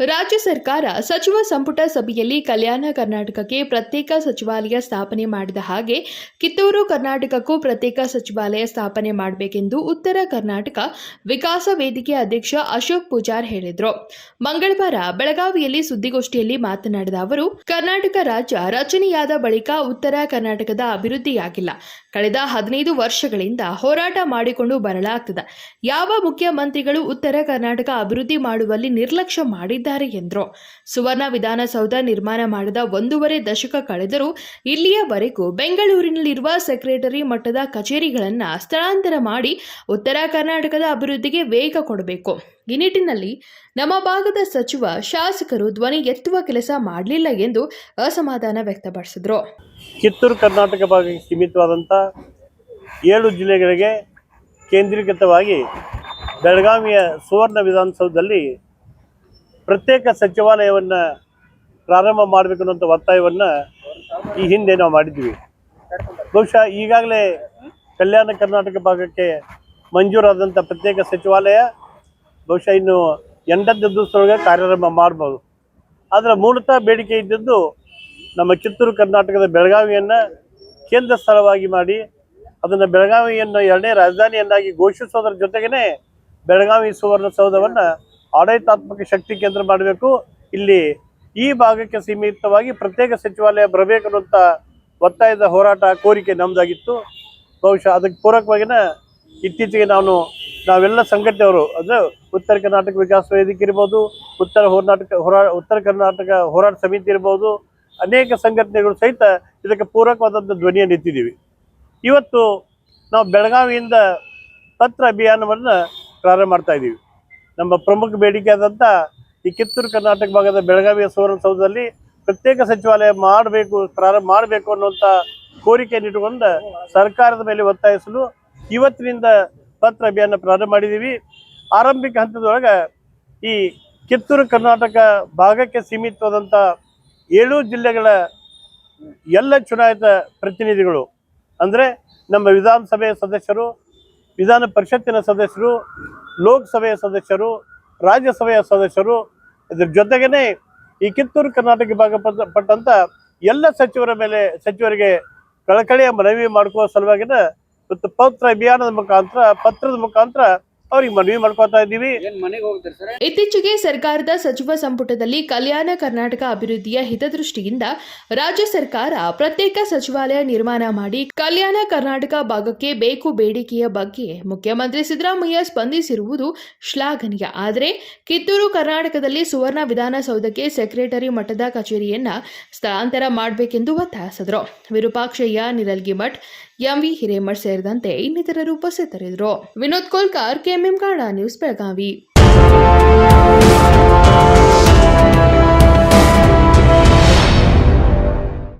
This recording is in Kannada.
ರಾಜ್ಯ ಸರ್ಕಾರ ಸಚಿವ ಸಂಪುಟ ಸಭೆಯಲ್ಲಿ ಕಲ್ಯಾಣ ಕರ್ನಾಟಕಕ್ಕೆ ಪ್ರತ್ಯೇಕ ಸಚಿವಾಲಯ ಸ್ಥಾಪನೆ ಮಾಡಿದ ಹಾಗೆ ಕಿತ್ತೂರು ಕರ್ನಾಟಕಕ್ಕೂ ಪ್ರತ್ಯೇಕ ಸಚಿವಾಲಯ ಸ್ಥಾಪನೆ ಮಾಡಬೇಕೆಂದು ಉತ್ತರ ಕರ್ನಾಟಕ ವಿಕಾಸ ವೇದಿಕೆ ಅಧ್ಯಕ್ಷ ಅಶೋಕ್ ಪೂಜಾರ್ ಹೇಳಿದರು. ಮಂಗಳವಾರ ಬೆಳಗಾವಿಯಲ್ಲಿ ಸುದ್ದಿಗೋಷ್ಠಿಯಲ್ಲಿ ಮಾತನಾಡಿದ ಅವರು, ಕರ್ನಾಟಕ ರಾಜ್ಯ ರಚನೆಯಾದ ಬಳಿಕ ಉತ್ತರ ಕರ್ನಾಟಕದ ಅಭಿವೃದ್ಧಿಯಾಗಿಲ್ಲ. ಕಳೆದ ಹದಿನೈದು ವರ್ಷಗಳಿಂದ ಹೋರಾಟ ಮಾಡಿಕೊಂಡು ಬರಲಾಗ್ತದೆ. ಯಾವ ಮುಖ್ಯಮಂತ್ರಿಗಳು ಉತ್ತರ ಕರ್ನಾಟಕ ಅಭಿವೃದ್ಧಿ ಮಾಡುವಲ್ಲಿ ನಿರ್ಲಕ್ಷ್ಯ ಮಾಡಿದ್ದಾರೆ ಎಂದರು. ಸುವರ್ಣ ವಿಧಾನಸೌಧ ನಿರ್ಮಾಣ ಮಾಡಿದ ಒಂದೂವರೆ ದಶಕ ಕಳೆದರೂ ಇಲ್ಲಿಯವರೆಗೂ ಬೆಂಗಳೂರಿನಲ್ಲಿರುವ ಸೆಕ್ರೆಟರಿ ಮಟ್ಟದ ಕಚೇರಿಗಳನ್ನು ಸ್ಥಳಾಂತರ ಮಾಡಿ ಉತ್ತರ ಕರ್ನಾಟಕದ ಅಭಿವೃದ್ಧಿಗೆ ವೇಗ ಕೊಡಬೇಕು. ಈ ನಿಟ್ಟಿನಲ್ಲಿ ನಮ್ಮ ಭಾಗದ ಸಚಿವ, ಶಾಸಕರು ಧ್ವನಿ ಎತ್ತುವ ಕೆಲಸ ಮಾಡಲಿಲ್ಲ ಎಂದು ಅಸಮಾಧಾನ ವ್ಯಕ್ತಪಡಿಸಿದರು. ಕಿತ್ತೂರು ಕರ್ನಾಟಕ ಭಾಗಕ್ಕೆ ಸೀಮಿತವಾದಂಥ ಏಳು ಜಿಲ್ಲೆಗಳಿಗೆ ಕೇಂದ್ರೀಕೃತವಾಗಿ ಬೆಳಗಾವಿಯ ಸುವರ್ಣ ವಿಧಾನಸೌಧದಲ್ಲಿ ಪ್ರತ್ಯೇಕ ಸಚಿವಾಲಯವನ್ನು ಪ್ರಾರಂಭ ಮಾಡಬೇಕು ಅನ್ನೋಂಥ ಒತ್ತಾಯವನ್ನು ಈ ಹಿಂದೆ ನಾವು ಮಾಡಿದ್ವಿ. ಬಹುಶಃ ಈಗಾಗಲೇ ಕಲ್ಯಾಣ ಕರ್ನಾಟಕ ಭಾಗಕ್ಕೆ ಮಂಜೂರಾದಂಥ ಪ್ರತ್ಯೇಕ ಸಚಿವಾಲಯ ಬಹುಶಃ ಇನ್ನು ಎಂಟತ್ತು ದಿವಸದೊಳಗೆ ಕಾರ್ಯಾರಂಭ ಮಾಡ್ಬೋದು. ಅದರ ಮೂಲತಃ ಬೇಡಿಕೆ ಇದ್ದದ್ದು ನಮ್ಮ ಕಿತ್ತೂರು ಕರ್ನಾಟಕದ ಬೆಳಗಾವಿಯನ್ನು ಕೇಂದ್ರ ಸ್ಥಳವಾಗಿ ಮಾಡಿ ಅದನ್ನು ಬೆಳಗಾವಿಯನ್ನು ಎರಡನೇ ರಾಜಧಾನಿಯನ್ನಾಗಿ ಘೋಷಿಸೋದ್ರ ಜೊತೆಗೇ ಬೆಳಗಾವಿ ಸುವರ್ಣಸೌಧವನ್ನು ಆಡಳಿತಾತ್ಮಕ ಶಕ್ತಿ ಕೇಂದ್ರ ಮಾಡಬೇಕು. ಇಲ್ಲಿ ಈ ಭಾಗಕ್ಕೆ ಸೀಮಿತವಾಗಿ ಪ್ರತ್ಯೇಕ ಸಚಿವಾಲಯ ಬರಬೇಕು ಅನ್ನುವಂತ ಒತ್ತಾಯದ ಹೋರಾಟ ಕೋರಿಕೆ ನಮ್ಮದಾಗಿತ್ತು ಬಹುಶಃ ಅದಕ್ಕೆ ಪೂರಕವಾಗಿನ ಇತ್ತೀಚೆಗೆ ನಾನು, ನಾವೆಲ್ಲ ಸಂಘಟನೆಯವರು, ಅಂದರೆ ಉತ್ತರ ಕರ್ನಾಟಕ ವಿಕಾಸ ವೇದಿಕೆ ಇರ್ಬೋದು, ಉತ್ತರ ಹೋರಾಟ ಹೋರಾ, ಉತ್ತರ ಕರ್ನಾಟಕ ಹೋರಾಟ ಸಮಿತಿ ಇರ್ಬೋದು, ಅನೇಕ ಸಂಘಟನೆಗಳು ಸಹಿತ ಇದಕ್ಕೆ ಪೂರಕವಾದಂಥ ಧ್ವನಿಯನ್ನು ಎತ್ತಿದ್ದೀವಿ. ಇವತ್ತು ನಾವು ಬೆಳಗಾವಿಯಿಂದ ಪತ್ರ ಅಭಿಯಾನವನ್ನು ಪ್ರಾರಂಭ ಮಾಡ್ತಾ ಇದ್ದೀವಿ. ನಮ್ಮ ಪ್ರಮುಖ ಬೇಡಿಕೆ ಆದಂಥ ಈ ಕಿತ್ತೂರು ಕರ್ನಾಟಕ ಭಾಗದ ಬೆಳಗಾವಿಯ ಸುವರ್ಣಸೌಧದಲ್ಲಿ ಪ್ರತ್ಯೇಕ ಸಚಿವಾಲಯ ಮಾಡಬೇಕು, ಪ್ರಾರಂಭ ಮಾಡಬೇಕು ಅನ್ನುವಂಥ ಕೋರಿಕೆಯನ್ನು ಇಟ್ಟುಕೊಂಡು ಸರ್ಕಾರದ ಮೇಲೆ ಒತ್ತಾಯಿಸಲು ಇವತ್ತಿನಿಂದ ಪತ್ರ ಅಭಿಯಾನ ಪ್ರಾರಂಭ ಮಾಡಿದ್ದೀವಿ. ಆರಂಭಿಕ ಹಂತದೊಳಗೆ ಈ ಕಿತ್ತೂರು ಕರ್ನಾಟಕ ಭಾಗಕ್ಕೆ ಸೀಮಿತವಾದಂಥ ಏಳು ಜಿಲ್ಲೆಗಳ ಎಲ್ಲ ಚುನಾಯಿತ ಪ್ರತಿನಿಧಿಗಳು, ಅಂದರೆ ನಮ್ಮ ವಿಧಾನಸಭೆಯ ಸದಸ್ಯರು ವಿಧಾನ ಪರಿಷತ್ತಿನ ಸದಸ್ಯರು, ಲೋಕಸಭೆಯ ಸದಸ್ಯರು, ರಾಜ್ಯಸಭೆಯ ಸದಸ್ಯರು, ಇದ್ರ ಜೊತೆಗೇನೆ ಈ ಕಿತ್ತೂರು ಕರ್ನಾಟಕ ಭಾಗ ಪಟ್ಟ- ಪಟ್ಟಂತ ಎಲ್ಲ ಸಚಿವರ ಮೇಲೆ ಸಚಿವರಿಗೆ ಕಳಕಳಿಯ ಮನವಿ ಮಾಡ್ಕೋ ಸಲುವಾಗಿನ ಇವತ್ತು ಪತ್ರ ಅಭಿಯಾನದ ಮುಖಾಂತರ, ಪತ್ರದ ಮುಖಾಂತರ ಅವ್ರಿಗೆ ಮನವಿ ಮಾಡ್ಕೊತಾ ಇದ್ದೀವಿ. ಏನ್ ಮನೆಗೆ ಹೋಗ್ತೀರಿ ಸರ್? ಇತ್ತೀಚೆಗೆ ಸರ್ಕಾರದ ಸಚಿವ ಸಂಪುಟದಲ್ಲಿ ಕಲ್ಯಾಣ ಕರ್ನಾಟಕ ಅಭಿವೃದ್ಧಿಯ ಹಿತದೃಷ್ಟಿಯಿಂದ ರಾಜ್ಯ ಸರ್ಕಾರ ಪ್ರತ್ಯೇಕ ಸಚಿವಾಲಯ ನಿರ್ಮಾಣ ಮಾಡಿ ಕಲ್ಯಾಣ ಕರ್ನಾಟಕ ಭಾಗಕ್ಕೆ ಬೇಕು ಬೇಡಿಕೆಯ ಬಗ್ಗೆ ಮುಖ್ಯಮಂತ್ರಿ ಸಿದ್ದರಾಮಯ್ಯ ಸ್ಪಂದಿಸಿರುವುದು ಶ್ಲಾಘನೀಯ. ಆದರೆ ಕಿತ್ತೂರು ಕರ್ನಾಟಕದಲ್ಲಿ ಸುವರ್ಣ ವಿಧಾನಸೌಧಕ್ಕೆ ಸೆಕ್ರೆಟರಿ ಮಟ್ಟದ ಕಚೇರಿಯನ್ನ ಸ್ಥಳಾಂತರ ಮಾಡಬೇಕೆಂದು ಒತ್ತಾಯಿಸಿದರು. ವಿರೂಪಾಕ್ಷಯ್ಯ ನಿರಲ್ಗಿ ಮಠ್ ಎಂವಿ ಹಿರೇಮಠ್ ಸೇರಿದಂತೆ ಇನ್ನಿತರರು ಉಪಸ್ಥಿತರಿದ್ದರು. Vinod Kolkar K M M Kannada news Belagavi.